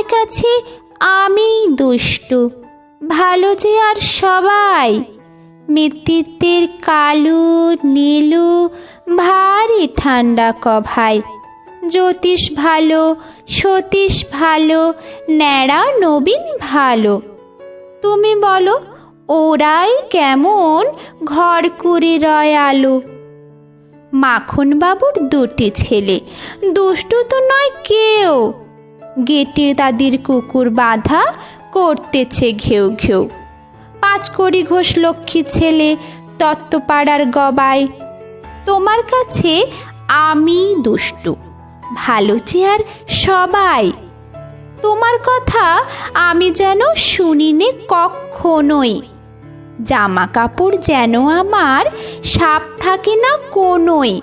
তোমার কাছে আমি দুষ্টু। ভালো যে আর সবাই। মৃত্যুত্বের কালু, নীলু, ভারী ঠান্ডা কভাই। জ্যোতিষ ভালো, সতীশ ভালো, ন্যাড়া নবীন ভালো। তুমি বলো, ওরাই কেমন ঘর করে রয় আলো মাখনবাবুর দুটি ছেলে। দুষ্টু তো নয় কেউ। গেটে তাদের কুকুর বাঁধা করতেছে ঘেউ ঘেউ। পাঁচ কড়ি ঘোষ লক্ষ্মী ছেলে তত্ত্বপাড়ার গবাই তোমার কাছে আমি দুষ্টু, ভালো চেয়ার সবাই। তোমার কথা আমি যেন শুনিনে কখনোই জামা কাপড় যেন আমার সাপ থাকে না কোনোই।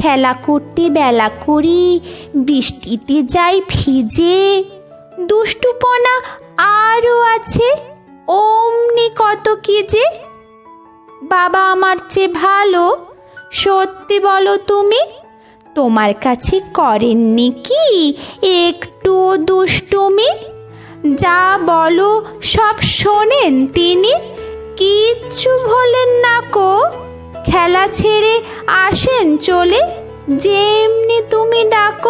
খেলা করতে বেলা করি, বৃষ্টিতে যাই ভিজে। দুষ্টুপনা আরও আছে, অমনি কত কি যে। বাবা আমার চেয়ে ভালো, সত্যি বলো তুমি, তোমার কাছে করেননি কি একটু দুষ্টুমি? যা বলো সব শোনেন তিনি, কিচ্ছু ভোলেন না কো। খেলা ছেড়ে আসেন চলে যেমনি তুমি ডাকো